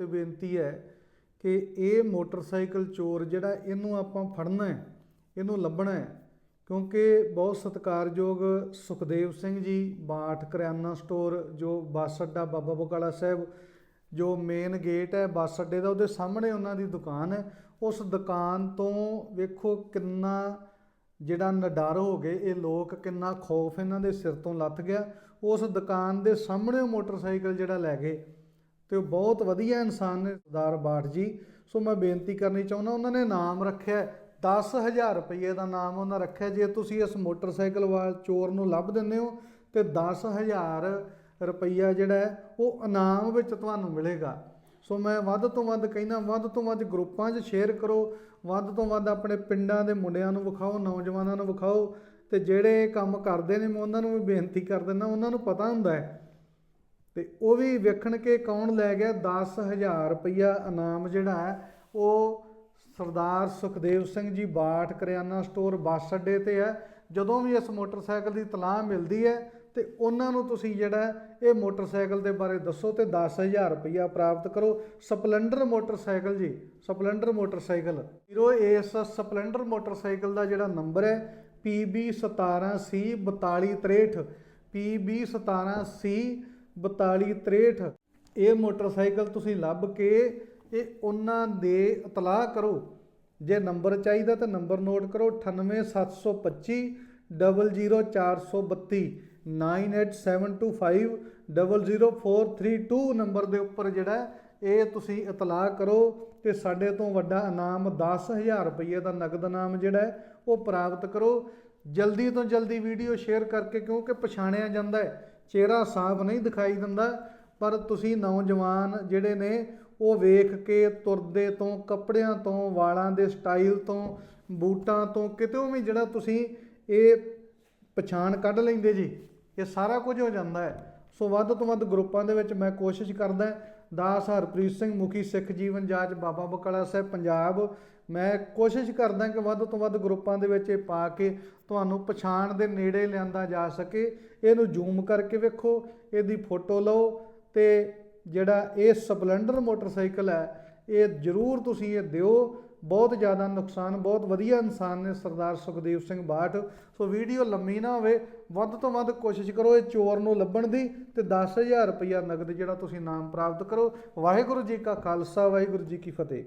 ਤੇ ਬੇਨਤੀ ਹੈ ਕਿ ਇਹ ਮੋਟਰਸਾਈਕਲ ਚੋਰ ਜਿਹੜਾ ਇਹਨੂੰ ਆਪਾਂ ਫੜਨਾ ਹੈ, ਇਹਨੂੰ ਲੱਭਣਾ ਹੈ, ਕਿਉਂਕਿ ਬਹੁਤ ਸਤਿਕਾਰਯੋਗ ਸੁਖਦੇਵ ਸਿੰਘ ਜੀ, ਬਾਠ ਕਰਿਆਨਾ ਸਟੋਰ, ਜੋ ਬੱਸ ਅੱਡਾ ਬਾਬਾ ਬਕਾਲਾ ਸਾਹਿਬ, ਜੋ ਮੇਨ ਗੇਟ ਹੈ ਬੱਸ ਅੱਡੇ ਦਾ, ਉਹਦੇ ਸਾਹਮਣੇ ਉਹਨਾਂ ਦੀ ਦੁਕਾਨ ਹੈ। ਉਸ ਦੁਕਾਨ ਤੋਂ ਵੇਖੋ ਕਿੰਨਾ ਜਿਹੜਾ ਨਡਰ ਹੋ ਗਏ, ਇਹ ਲੋਕ ਕਿੰਨਾ ਖੌਫ ਇਹਨਾਂ ਦੇ ਸਿਰ ਤੋਂ ਲੱਥ ਗਿਆ। ਉਸ ਦੁਕਾਨ ਦੇ ਸਾਹਮਣੇ ਉਹ ਮੋਟਰਸਾਈਕਲ ਜਿਹੜਾ ਲੈ ਗਏ। ਤੇ ਉਹ ਬਹੁਤ ਵਧੀਆ ਇਨਸਾਨ ਨੇ, ਸਰਦਾਰ ਬਾਠ ਜੀ। ਸੋ ਮੈਂ ਬੇਨਤੀ ਕਰਨੀ ਚਾਹੁੰਦਾ, ਉਹਨਾਂ ਨੇ ਨਾਮ ਰੱਖਿਆ 10000 ਰੁਪਏ ਦਾ ਨਾਮ ਉਹਨਾਂ ਰੱਖਿਆ ਜੇ ਤੁਸੀਂ ਇਸ ਮੋਟਰਸਾਈਕਲ ਵਾਲ ਚੋਰ ਨੂੰ ਲੱਭ ਦਿੰਦੇ ਹੋ, ਤੇ 10000 ਰੁਪਈਆ ਜਿਹੜਾ ਉਹ ਇਨਾਮ ਵਿੱਚ ਤੁਹਾਨੂੰ ਮਿਲੇਗਾ। ਸੋ ਮੈਂ ਵੱਧ ਤੋਂ ਵੱਧ ਕਹਿੰਦਾ, ਵੱਧ ਤੋਂ ਵੱਧ ਗਰੁੱਪਾਂ 'ਚ ਸ਼ੇਅਰ ਕਰੋ। ਵੱਧ ਤੋਂ ਵੱਧ ਆਪਣੇ ਪਿੰਡਾਂ ਦੇ ਮੁੰਡਿਆਂ ਨੂੰ ਵਿਖਾਓ, ਨੌਜਵਾਨਾਂ ਨੂੰ ਵਿਖਾਓ। ਤੇ ਜਿਹੜੇ ਕੰਮ ਕਰਦੇ ਨੇ, ਮੈਂ ਉਹਨਾਂ ਨੂੰ ਵੀ ਬੇਨਤੀ ਕਰ ਦਿੰਦਾ, ਉਹਨਾਂ ਨੂੰ ਪਤਾ ਹੁੰਦਾ ਹੈ ਤੇ ਉਹ ਵੀ ਵੇਖਣ ਕੇ ਕੌਣ ਲੈ ਗਿਆ? 10000 ਰੁਪਈਆ ਇਨਾਮ ਜਿਹੜਾ ਹੈ, ਉਹ ਸਰਦਾਰ ਸੁਖਦੇਵ ਸਿੰਘ ਜੀ ਬਾਠ ਕਰਿਆਨਾ ਸਟੋਰ ਬੱਸ ਅੱਡੇ ਤੇ ਹੈ। ਜਦੋਂ ਵੀ ਇਸ ਮੋਟਰਸਾਈਕਲ ਦੀ ਤਲਾਹ ਮਿਲਦੀ ਹੈ ਤੇ ਉਹਨਾਂ ਨੂੰ ਤੁਸੀਂ ਜਿਹੜਾ ਇਹ ਮੋਟਰਸਾਈਕਲ ਦੇ ਬਾਰੇ ਦੱਸੋ ਤੇ 10000 ਰੁਪਈਆ ਪ੍ਰਾਪਤ ਕਰੋ। Splendor motorcycle ji, Splendor motorcycle. Hero ਇਸ ਸਪਲੈਂਡਰ ਮੋਟਰਸਾਈਕਲ ਦਾ ਜਿਹੜਾ ਨੰਬਰ ਹੈ PB17C 4263 PB17C 4263 ਇਹ ਮੋਟਰਸਾਈਕਲ ਤੁਸੀਂ ਲੱਭ ਕੇ ਇਹ ਉਹਨਾਂ ਦੇ ਇਤਲਾਹ ਕਰੋ। ਜੇ ਨੰਬਰ ਚਾਹੀਦਾ ਤਾਂ ਨੰਬਰ ਨੋਟ ਕਰੋ 98725 00432 98725 00432 ਨੰਬਰ ਦੇ ਉੱਪਰ ਜਿਹੜਾ ਇਹ ਤੁਸੀਂ ਇਤਲਾਹ ਕਰੋ ਤੇ ਸਾਡੇ ਤੋਂ ਵੱਡਾ ਇਨਾਮ 10000 ਰੁਪਏ ਦਾ ਨਗਦ ਇਨਾਮ ਜਿਹੜਾ ਉਹ ਪ੍ਰਾਪਤ ਕਰੋ। ਜਲਦੀ ਤੋਂ ਜਲਦੀ ਵੀਡੀਓ ਸ਼ੇਅਰ ਕਰਕੇ ਕਿਉਂਕਿ ਪਛਾਣਿਆ ਜਾਂਦਾ ਹੈ। ਚਿਹਰਾ ਸਾਫ਼ ਨਹੀਂ ਦਿਖਾਈ ਦਿੰਦਾ, ਪਰ ਤੁਸੀਂ ਨੌਜਵਾਨ ਜਿਹੜੇ ਨੇ, ਉਹ ਵੇਖ ਕੇ ਤੁਰਦੇ ਤੋਂ, ਕੱਪੜਿਆਂ ਤੋਂ, ਵਾਲਾਂ ਦੇ ਸਟਾਈਲ ਤੋਂ, ਬੂਟਾਂ ਤੋਂ ਕਿਤੋਂ ਵੀ ਜਿਹੜਾ ਤੁਸੀਂ ਇਹ ਪਛਾਣ ਕੱਢ ਲੈਂਦੇ ਜੀ, ਇਹ ਸਾਰਾ ਕੁਝ ਹੋ ਜਾਂਦਾ ਹੈ। ਸੋ ਵੱਧ ਤੋਂ ਵੱਧ ਗਰੁੱਪਾਂ ਦੇ ਵਿੱਚ ਮੈਂ ਕੋਸ਼ਿਸ਼ ਕਰਦਾ ਦਾਸ ਹਰਪ੍ਰੀਤ ਸਿੰਘ ਮੁਖੀ, ਸਿੱਖ ਜੀਵਨ ਜਾਂਚ, ਬਾਬਾ ਬਕਾਲਾ ਸਾਹਿਬ, ਪੰਜਾਬ। ਮੈਂ ਕੋਸ਼ਿਸ਼ ਕਰਦਾ ਕਿ ਵੱਧ ਤੋਂ ਵੱਧ ਗਰੁੱਪਾਂ ਦੇ ਵਿੱਚ ਇਹ ਪਾ ਕੇ ਤੁਹਾਨੂੰ ਪਛਾਣ ਦੇ ਨੇੜੇ ਲਿਆਂਦਾ ਜਾ ਸਕੇ। ਇਹਨੂੰ ਜ਼ੂਮ ਕਰਕੇ ਵੇਖੋ, ਇਹਦੀ ਫੋਟੋ ਲਓ ਤੇ ਜਿਹੜਾ ਇਹ ਸਪਲੈਂਡਰ ਮੋਟਰਸਾਈਕਲ ਹੈ ਇਹ ਜ਼ਰੂਰ ਤੁਸੀਂ ਇਹ ਦਿਓ। ਬਹੁਤ ਜ਼ਿਆਦਾ ਨੁਕਸਾਨ, ਬਹੁਤ ਵਧੀਆ ਇਨਸਾਨ ਨੇ ਸਰਦਾਰ ਸੁਖਦੇਵ ਸਿੰਘ ਬਾਠ। ਸੋ ਵੀਡੀਓ ਲੰਮੀ ਨਾ ਹੋਵੇ, ਵੱਧ ਤੋਂ ਵੱਧ ਕੋਸ਼ਿਸ਼ ਕਰੋ ਇਹ ਚੋਰ ਨੂੰ ਲੱਭਣ ਦੀ ਤੇ 10000 ਰੁਪਇਆ ਨਗਦ ਜਿਹੜਾ ਤੁਸੀਂ ਨਾਮ ਪ੍ਰਾਪਤ ਕਰੋ। ਵਾਹਿਗੁਰੂ ਜੀ ਕਾ ਖਾਲਸਾ, ਵਾਹਿਗੁਰੂ ਜੀ ਕੀ ਫਤਿਹ।